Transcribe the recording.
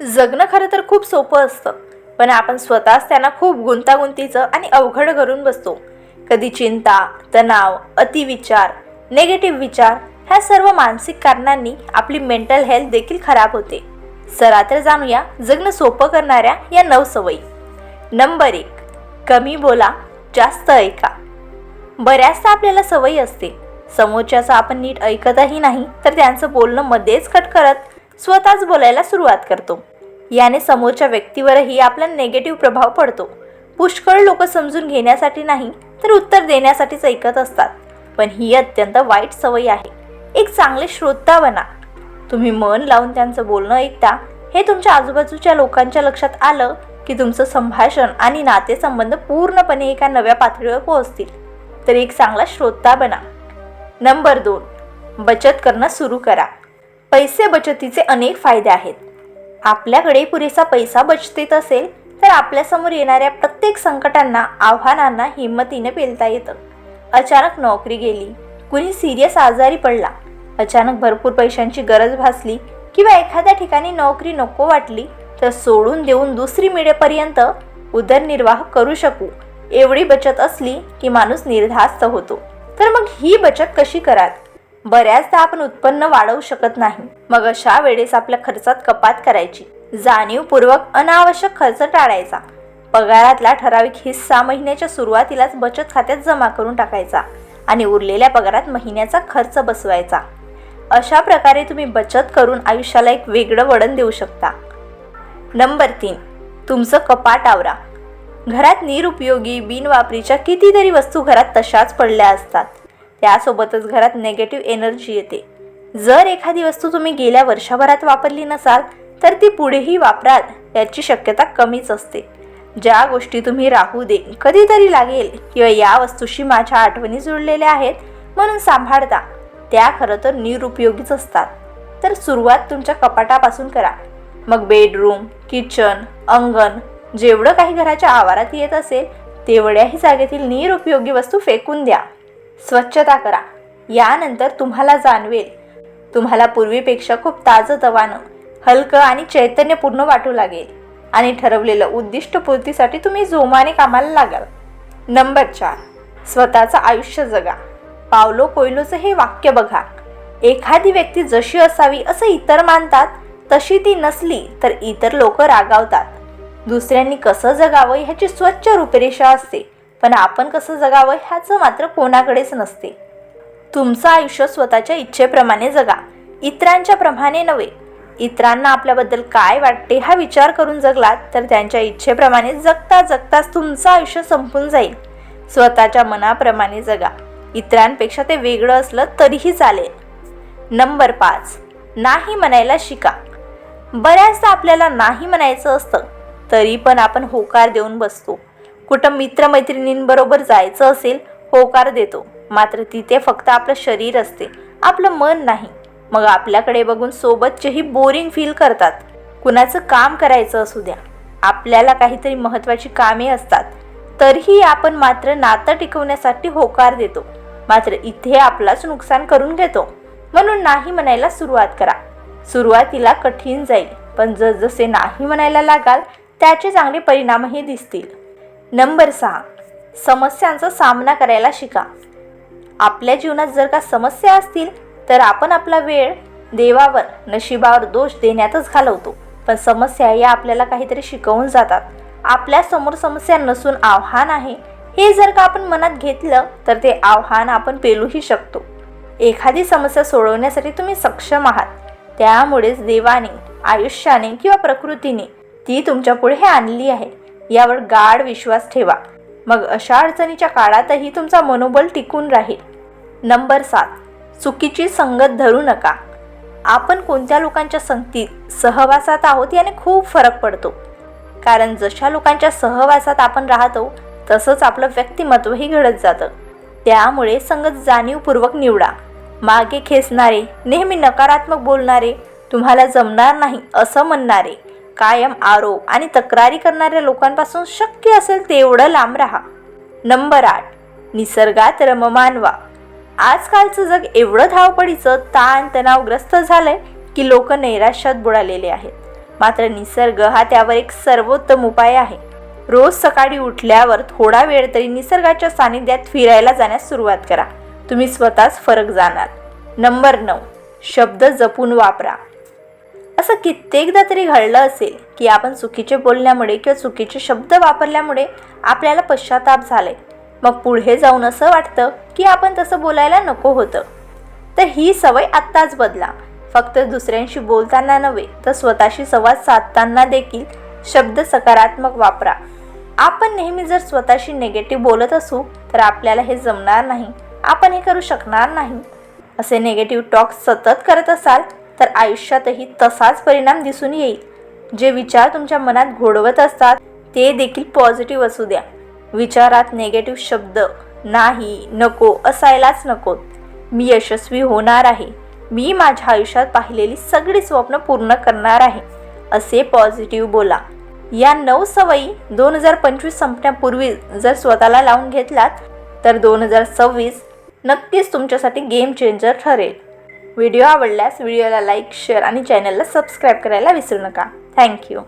जगणं खरं तर खूप सोपं असतं. पण आपण स्वतःच त्यांना खूप गुंतागुंतीचं आणि अवघड करून बसतो. कधी चिंता तणाव अतिविचार नेगेटिव्ह विचार ह्या सर्व मानसिक कारणांनी आपली मेंटल हेल्थ देखील खराब होते. चला तर जाणूया जगणं सोपं करणाऱ्या या नऊ सवयी. नंबर एक कमी बोला जास्त ऐका. बऱ्याचदा आपल्याला सवयी असते. समोरच्याचं आपण नीट ऐकतही नाही तर त्यांचं बोलणं मध्येच कट करत स्वतःच बोलायला सुरुवात करतो. याने समोरच्या व्यक्तीवरही आपला नेगेटिव्ह प्रभाव पडतो. पुष्कळ लोक समजून घेण्यासाठी नाही तर उत्तर देण्यासाठीच ऐकत असतात. पण ही अत्यंत वाईट सवय आहे. एक चांगले श्रोता बना. तुम्ही मन लावून त्यांचं बोलणं ऐकता. हे तुमच्या आजूबाजूच्या लोकांच्या लक्षात आलं की तुमचं संभाषण आणि नातेसंबंध पूर्णपणे एका नव्या पातळीवर पोहोचतील. तर एक चांगला श्रोता बना. नंबर दोन बचत करणं सुरू करा. पैसे बचतीचे अनेक फायदे आहेत. आपल्याकडे पुरेसा पैसा बचतीत असेल तर आपल्यासमोर येणाऱ्या प्रत्येक संकटांना आव्हानांना हिंमतीने पेलता येतं. अचानक नोकरी गेली कुणी सिरियस आजारी पडला अचानक भरपूर पैशांची गरज भासली किंवा एखाद्या ठिकाणी नोकरी नको वाटली तर सोडून देऊन दुसरी मिळेपर्यंत उदरनिर्वाह करू शकू. एवढी बचत असली की माणूस निर्धास्त होतो. तर मग ही बचत कशी कराल? बऱ्याचदा आपण उत्पन्न वाढवू शकत नाही. मग अशा वेळेस आपल्या खर्चात कपात करायची. जाणीवपूर्वक अनावश्यक खर्च टाळायचा. पगारातला ठराविक हिस्सा महिन्याच्या सुरुवातीलाच बचत खात्यात जमा करून टाकायचा आणि उरलेल्या पगारात महिन्याचा खर्च बसवायचा. अशा प्रकारे तुम्ही बचत करून आयुष्याला एक वेगळं वळण देऊ शकता. नंबर तीन. तुमचं कपाट आवरा. घरात निरुपयोगी बिनवापरीच्या कितीतरी वस्तू घरात तशाच पडल्या असतात. त्यासोबतच घरात नेगेटिव्ह एनर्जी येते. जर एखादी वस्तू तुम्ही गेल्या वर्षभरात वापरली नसाल तर ती पुढेही वापराल याची शक्यता कमीच असते. ज्या गोष्टी तुम्ही राहू दे कधीतरी लागेल किंवा या वस्तूशी माझ्या आठवणी जुळलेल्या आहेत म्हणून सांभाळता. त्या खरं तर निरुपयोगीच असतात. तर सुरुवात तुमच्या कपाटापासून करा. मग बेडरूम किचन अंगण जेवढं काही घराच्या आवारात येत असेल तेवढ्याही जागेतील निरुपयोगी वस्तू फेकून द्या. स्वच्छता करा. यानंतर तुम्हाला जाणवेल. तुम्हाला पूर्वीपेक्षा खूप ताजं तवानं हलकं आणि चैतन्यपूर्ण वाटू लागेल. आणि ठरवलेलं उद्दिष्टपूर्तीसाठी तुम्ही जोमाने कामाला लागाल. नंबर चार स्वतःचं आयुष्य जगा. पावलो कोयलोचं हे वाक्य बघा. एखादी व्यक्ती जशी असावी असं इतर मानतात तशी ती नसली तर इतर लोक रागावतात. दुसऱ्यांनी कसं जगावं ह्याची स्वच्छ रूपरेषा असते. पण आपण कसं जगावं ह्याचं मात्र कोणाकडेच नसते. तुमचं आयुष्य स्वतःच्या इच्छेप्रमाणे जगा. इतरांच्या प्रमाणे नव्हे. इतरांना आपल्याबद्दल काय वाटते हा विचार करून जगलात तर त्यांच्या इच्छेप्रमाणे जगता जगताच तुमचं आयुष्य संपून जाईल. स्वतःच्या मनाप्रमाणे जगा. इतरांपेक्षा ते वेगळं असलं तरीही चालेल. नंबर पाच. नाही म्हणायला शिका. बऱ्याचदा आपल्याला नाही म्हणायचं असतं तरी पण आपण होकार देऊन बसतो. कुठं मित्रमैत्रिणींबरोबर जायचं असेल होकार देतो. मात्र तिथे फक्त आपलं शरीर असते आपलं मन नाही. मग आपल्याकडे बघून सोबतचेही बोरिंग फील करतात. कुणाचं काम करायचं असू द्या. आपल्याला काहीतरी महत्त्वाची कामे असतात. तरीही आपण मात्र नातं टिकवण्यासाठी होकार देतो. मात्र इथे आपलाच नुकसान करून घेतो. म्हणून नाही म्हणायला सुरुवात करा. सुरुवातीला कठीण जाईल पण जसजसे नाही म्हणायला लागाल त्याचे चांगले परिणामही दिसतील. नंबर सहा. समस्यांचा सामना करायला शिका. आपल्या जीवनात जर का समस्या असतील तर आपण आपला वेळ देवावर नशिबावर दोष देण्यातच घालवतो. पण समस्या या आपल्याला काहीतरी शिकवून जातात. आपल्यासमोर समस्या नसून आव्हान आहे. हे जर का आपण मनात घेतलं तर ते आव्हान आपण पेलूही शकतो. एखादी समस्या सोडवण्यासाठी तुम्ही सक्षम आहात. त्यामुळेच देवाने आयुष्याने किंवा प्रकृतीने ती तुमच्यापुढे आणली आहे. यावर गाढ विश्वास ठेवा. मग अशा अडचणीच्या काळातही तुमचा मनोबल टिकून राहील. नंबर सात चुकीची संगत धरू नका. आपण कोणत्या लोकांच्या संगतीत सहवासात आहोत याने खूप फरक पडतो. कारण जशा लोकांच्या सहवासात आपण राहतो तसंच आपलं व्यक्तिमत्वही घडत जातं. त्यामुळे संगत जाणीवपूर्वक निवडा. मागे खेचणारे नेहमी नकारात्मक बोलणारे तुम्हाला जमणार नाही असं म्हणणारे. कायम आरोप आणि तक्रारी करणाऱ्या लोकांपासून शक्य असेल तेवढं लांब राहा. नंबर आठ निसर्गात रममान व्हा आजकालचं जग एवढं धावपळीचं ताण तणावग्रस्त झालंय की लोक नैराश्यात बुडालेले आहेत. मात्र निसर्ग हा त्यावर एक सर्वोत्तम उपाय आहे. रोज सकाळी उठल्यावर थोडा वेळ तरी निसर्गाच्या सानिध्यात फिरायला जाण्यास सुरुवात करा. तुम्ही स्वतःच फरक जाणार. नंबर नऊ शब्द जपून वापरा. असं कित्येकदा तरी घडलं असेल की आपण चुकीचे बोलल्यामुळे किंवा चुकीचे शब्द वापरल्यामुळे आपल्याला पश्चाताप झालाय. मग पुढे जाऊन असं वाटतं की आपण तसं बोलायला नको होतं. तर ही सवय आत्ताच बदला. फक्त दुसऱ्यांशी बोलताना नव्हे तर स्वतःशी संवाद साधताना देखील शब्द सकारात्मक वापरा. आपण नेहमी जर स्वतःशी निगेटिव्ह बोलत असू तर आपल्याला हे जमणार नाही. आपण हे करू शकणार नाही. असे निगेटिव्ह टॉक सतत करत असाल तर आयुष्यातही तसाच परिणाम दिसून येईल. जे विचार तुमच्या मनात घोडवत असतात ते देखील पॉझिटिव्ह असू द्या. विचारात निगेटिव्ह शब्द नाही नको असायलाच नकोत मी यशस्वी होणार आहे. मी माझ्या आयुष्यात पाहिलेली सगळी स्वप्न पूर्ण करणार आहे. असे पॉझिटिव्ह बोला. या नऊ सवयी दोन हजार पंचवीस संपण्यापूर्वी जर स्वतःला लावून घेतलात तर दोन हजार सव्वीस नक्कीच तुमच्यासाठी गेम चेंजर ठरेल. व्हिडिओ आवडल्यास व्हिडिओला लाईक शेअर आणि चॅनलला सबस्क्राईब करायला विसरू नका. थँक्यू